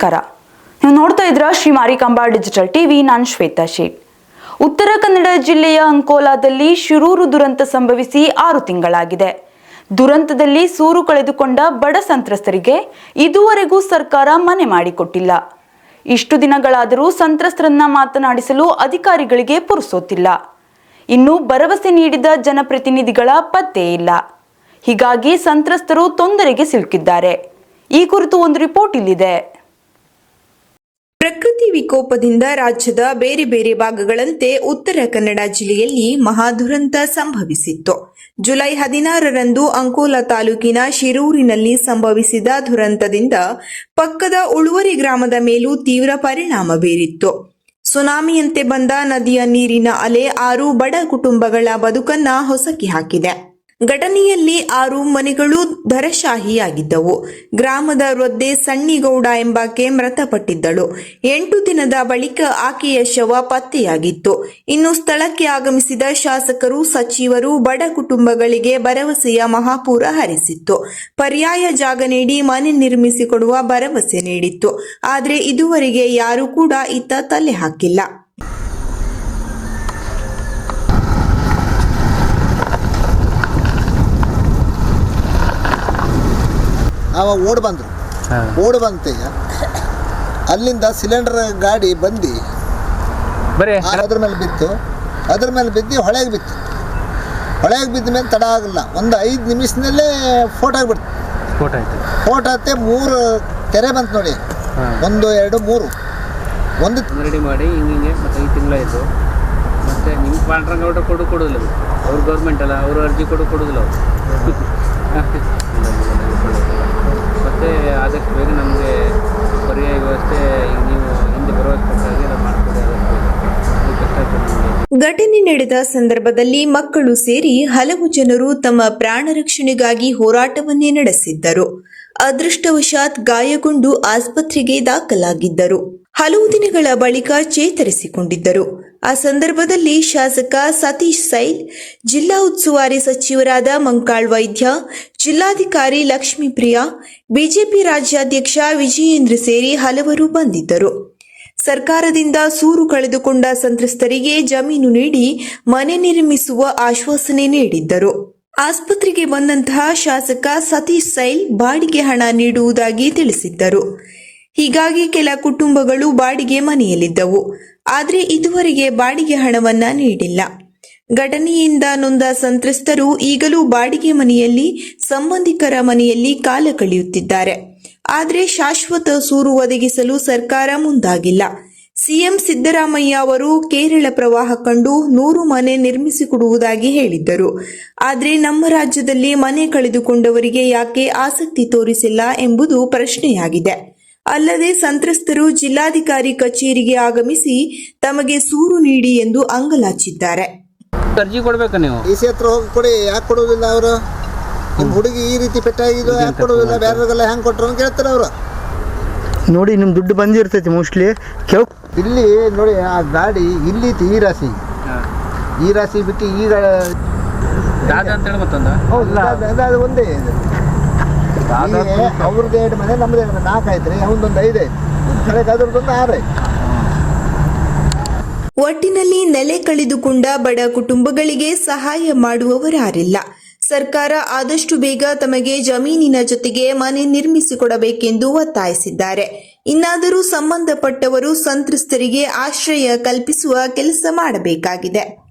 ನಮಸ್ಕಾರ. ನೀವು ನೋಡ್ತಾ ಇದ್ರ ಶ್ರೀ ಮಾರಿಕಾಂಬಾ ಡಿಜಿಟಲ್ ಟಿವಿ, ನಾನು ಶ್ವೇತಾ ಶೇಟ್. ಉತ್ತರ ಕನ್ನಡ ಜಿಲ್ಲೆಯ ಅಂಕೋಲಾದಲ್ಲಿ ಶಿರೂರು ದುರಂತ ಸಂಭವಿಸಿ ಆರು ತಿಂಗಳಾಗಿದೆ. ದುರಂತದಲ್ಲಿ ಸೂರು ಕಳೆದುಕೊಂಡ ಬಡ ಸಂತ್ರಸ್ತರಿಗೆ ಇದುವರೆಗೂ ಸರ್ಕಾರ ಮನೆ ಮಾಡಿಕೊಟ್ಟಿಲ್ಲ. ಇಷ್ಟು ದಿನಗಳಾದರೂ ಸಂತ್ರಸ್ತರನ್ನ ಮಾತನಾಡಿಸಲು ಅಧಿಕಾರಿಗಳಿಗೆ ಪುರುಸೋತಿಲ್ಲ ಇನ್ನು ಭರವಸೆ ನೀಡಿದ ಜನಪ್ರತಿನಿಧಿಗಳ ಪತ್ತೆ ಇಲ್ಲ. ಹೀಗಾಗಿ ಸಂತ್ರಸ್ತರು ತೊಂದರೆಗೆ ಸಿಲುಕಿದ್ದಾರೆ. ಈ ಕುರಿತು ಒಂದು ರಿಪೋರ್ಟ್ ಇಲ್ಲಿದೆ. ಪ್ರಕೃತಿ ವಿಕೋಪದಿಂದ ರಾಜ್ಯದ ಬೇರೆ ಬೇರೆ ಭಾಗಗಳಂತೆ ಉತ್ತರ ಕನ್ನಡ ಜಿಲ್ಲೆಯಲ್ಲಿ ಮಹಾದುರಂತ ಸಂಭವಿಸಿತ್ತು. ಜುಲೈ ಹದಿನಾರರಂದು ಅಂಕೋಲಾ ತಾಲೂಕಿನ ಶಿರೂರಿನಲ್ಲಿ ಸಂಭವಿಸಿದ ದುರಂತದಿಂದ ಪಕ್ಕದ ಉಳುವರಿ ಗ್ರಾಮದ ಮೇಲೂ ತೀವ್ರ ಪರಿಣಾಮ ಬೀರಿತ್ತು. ಸುನಾಮಿಯಂತೆ ಬಂದ ನದಿಯ ನೀರಿನ ಅಲೆ ಆರು ಬಡ ಕುಟುಂಬಗಳ ಬದುಕನ್ನ ಹೊಸಕಿ ಹಾಕಿದೆ. ಘಟನೆಯಲ್ಲಿ ಆರು ಮನೆಗಳು ಧರಶಾಹಿಯಾಗಿದ್ದವು. ಗ್ರಾಮದ ವೃದ್ಧೆ ಸಣ್ಣಿಗೌಡ ಎಂಬಾಕೆ ಮೃತಪಟ್ಟಿದ್ದಳು. ಎಂಟು ದಿನದ ಬಳಿಕ ಆಕೆಯ ಶವ ಪತ್ತೆಯಾಗಿತ್ತು. ಇನ್ನು ಸ್ಥಳಕ್ಕೆ ಆಗಮಿಸಿದ ಶಾಸಕರು, ಸಚಿವರು, ಬಡ ಕುಟುಂಬಗಳಿಗೆ ಭರವಸೆಯ ಮಹಾಪೂರ ಹರಿಸಿತ್ತು. ಪರ್ಯಾಯ ಜಾಗ ನೀಡಿ ಮನೆ ನಿರ್ಮಿಸಿಕೊಡುವ ಭರವಸೆ ನೀಡಿತ್ತು. ಆದರೆ ಇದುವರೆಗೆ ಯಾರೂ ಕೂಡ ಇತ್ತ ತಲೆ ಹಾಕಿಲ್ಲ. ಅವ ಓಡ್ ಬಂದರು. ಓಡ್ ಬಂತೀಗ ಅಲ್ಲಿಂದ ಸಿಲಿಂಡರ್ ಗಾಡಿ ಬಂದು. ಬರೀ ಅದ್ರ ಮೇಲೆ ಬಿತ್ತು. ಅದ್ರ ಮೇಲೆ ಬಿದ್ದು ಹೊಳೆಗೆ ಬಿತ್ತು. ಹೊಳೆಗೆ ಬಿದ್ದ ಮೇಲೆ ತಡ ಆಗಲ್ಲ. ಒಂದು ಐದು ನಿಮಿಷದಲ್ಲೇ ಫೋಟೋ ಆಗಿಬಿಡ್ತು. ಫೋಟೋ ಆಯ್ತು. ಫೋಟೋ ಹತ್ತೆ ಮೂರು ತೆರೆ ಬಂತು ನೋಡಿ. ಒಂದು ಎರಡು ಮೂರು. ಒಂದು ರೆಡಿ ಮಾಡಿ ಹಿಂಗೆ ಹಿಂಗೆ ಮತ್ತು ಐದು ತಿಂಗಳಾಯಿತು. ಮತ್ತು ನಿಮ್ಮ ಪಾಂಡ್ರಂಗೌಡ ಕೊಡು ಕೊಡೋದಿಲ್ಲ. ಅವ್ರು ಗೌರ್ಮೆಂಟ್ ಅಲ್ಲ ಅವರು ಅರ್ಜಿ ಕೊಡು ಕೊಡೋದಿಲ್ಲ ಅವರು. ಆದಷ್ಟು ಬೇಗ ನಮಗೆ ಪರ್ಯಾಯ ವ್ಯವಸ್ಥೆ ನೀವು ಹಿಂದೆ ಬರೋಕ್ಕೆ ಕೊಟ್ಟಾಗೆ ನಾವು ಮಾಡಿಕೊಡಿ ಘಟನೆ ನಡೆದ ಸಂದರ್ಭದಲ್ಲಿ ಮಕ್ಕಳು ಸೇರಿ ಹಲವು ಜನರು ತಮ್ಮ ಪ್ರಾಣ ರಕ್ಷಣೆಗಾಗಿ ಹೋರಾಟವನ್ನೇ ನಡೆಸಿದ್ದರು. ಅದೃಷ್ಟವಶಾತ್ ಗಾಯಗೊಂಡು ಆಸ್ಪತ್ರೆಗೆ ದಾಖಲಾಗಿದ್ದರು. ಹಲವು ದಿನಗಳ ಬಳಿಕ ಚೇತರಿಸಿಕೊಂಡಿದ್ದರು. ಆ ಸಂದರ್ಭದಲ್ಲಿ ಶಾಸಕ ಸತೀಶ್ ಸೈಲ್, ಜಿಲ್ಲಾ ಉಸ್ತುವಾರಿ ಸಚಿವರಾದ ಮಂಕಾಳ್ ವೈದ್ಯ, ಜಿಲ್ಲಾಧಿಕಾರಿ ಲಕ್ಷ್ಮೀಪ್ರಿಯಾ ಬಿಜೆಪಿ ರಾಜ್ಯಾಧ್ಯಕ್ಷ ವಿಜಯೇಂದ್ರ ಸೇರಿ ಹಲವರು ಬಂದಿದ್ದರು. ಸರ್ಕಾರದಿಂದ ಸೂರು ಕಳೆದುಕೊಂಡ ಸಂತ್ರಸ್ತರಿಗೆ ಜಮೀನು ನೀಡಿ ಮನೆ ನಿರ್ಮಿಸುವ ಆಶ್ವಾಸನೆ ನೀಡಿದ್ದರು. ಆಸ್ಪತ್ರೆಗೆ ಬಂದಂತಹ ಶಾಸಕ ಸತೀಶ್ ಸೈಲ್ ಬಾಡಿಗೆ ಹಣ ನೀಡುವುದಾಗಿ ತಿಳಿಸಿದ್ದರು. ಹೀಗಾಗಿ ಕೆಲ ಕುಟುಂಬಗಳು ಬಾಡಿಗೆ ಮನೆಯಲ್ಲಿದ್ದವು. ಆದರೆ ಇದುವರೆಗೆ ಬಾಡಿಗೆ ಹಣವನ್ನ ನೀಡಿಲ್ಲ. ಘಟನೆಯಿಂದ ನೊಂದ ಸಂತ್ರಸ್ತರು ಈಗಲೂ ಬಾಡಿಗೆ ಮನೆಯಲ್ಲಿ, ಸಂಬಂಧಿಕರ ಮನೆಯಲ್ಲಿ ಕಾಲ ಕಳೆಯುತ್ತಿದ್ದಾರೆ. ಆದರೆ ಶಾಶ್ವತ ಸೂರು ಒದಗಿಸಲು ಸರ್ಕಾರ ಮುಂದಾಗಿಲ್ಲ. ಸಿಎಂ ಸಿದ್ದರಾಮಯ್ಯ ಅವರು ಕೇರಳ ಪ್ರವಾಹ ಕಂಡು ನೂರು ಮನೆ ನಿರ್ಮಿಸಿಕೊಡುವುದಾಗಿ ಹೇಳಿದ್ದರು. ಆದರೆ ನಮ್ಮ ರಾಜ್ಯದಲ್ಲಿ ಮನೆ ಕಳೆದುಕೊಂಡವರಿಗೆ ಯಾಕೆ ಆಸಕ್ತಿ ತೋರಿಸಿಲ್ಲ ಎಂಬುದು ಪ್ರಶ್ನೆಯಾಗಿದೆ. ಅಲ್ಲದೆ ಸಂತ್ರಸ್ತರು ಜಿಲ್ಲಾಧಿಕಾರಿ ಕಚೇರಿಗೆ ಆಗಮಿಸಿ ತಮಗೆ ಸೂರು ನೀಡಿ ಎಂದು ಅಂಗಲಾಚಿದ್ದಾರೆ. ಅರ್ಜಿ ಕೊಡ್ಬೇಕಾ ನೀವು? ಡಿ ಸಿ ಹತ್ರ ಹೋಗಿ ಕೊಡಿ ಯಾಕೆ ಕೊಡೋದಿಲ್ಲ ಅವರು? ನಿಮ್ಮ ಹುಡುಗಿ ಈ ರೀತಿ ಪೆಟ್ಟಾಗಿದ್ದು ಯಾಕೆ ಕೊಡೋದಿಲ್ಲ ಬೇರೆಯವ್ರಿಗೆಲ್ಲ ಹೆಂಗೆ ಕೊಟ್ಟರು ಅಂತ ಕೇಳ್ತಾರೆ ಅವರು. ನೋಡಿ ನಿಮ್ಮ ದುಡ್ಡು ಬಂದಿರ್ತೈತಿ ಮೋಸ್ಟ್ಲಿ. ಕೇಳ್ ಇಲ್ಲಿ ನೋಡಿ ಆ ಗಾಡಿ ಇಲ್ಲಿ ಈ ರಾಶಿ. ಈ ರಾಶಿ ಬಿಟ್ಟು ಈಗ ದಾದ ಅಂತೇಳಿ ಮತ್ತೊಂದು ಹೌದು ಅದು- ಒಂದೇ. ಅವ್ರದ್ದು ಎರಡು ಮನೆ ನಮ್ದು ಎರಡು ಮನೆ. ನಾಲ್ಕು ಆಯ್ತು ರೀ ಅವನದೊಂದು ಐದು ಆಯ್ತು. ಕಡೆಗೆ ಅದ್ರದ್ದೊಂದು ಆರು ಆಯ್ತು. ಒಟ್ಟಿನಲ್ಲಿ ನೆಲೆ ಕಳೆದುಕೊಂಡ ಬಡ ಕುಟುಂಬಗಳಿಗೆ ಸಹಾಯ ಮಾಡುವವರಾರಿಲ್ಲ. ಸರ್ಕಾರ ಆದಷ್ಟು ಬೇಗ ತಮಗೆ ಜಮೀನಿನ ಜೊತೆಗೆ ಮನೆ ನಿರ್ಮಿಸಿಕೊಡಬೇಕೆಂದು ಒತ್ತಾಯಿಸಿದ್ದಾರೆ. ಇನ್ನಾದರೂ ಸಂಬಂಧಪಟ್ಟವರು ಸಂತ್ರಸ್ತರಿಗೆ ಆಶ್ರಯ ಕಲ್ಪಿಸುವ ಕೆಲಸ ಮಾಡಬೇಕಾಗಿದೆ.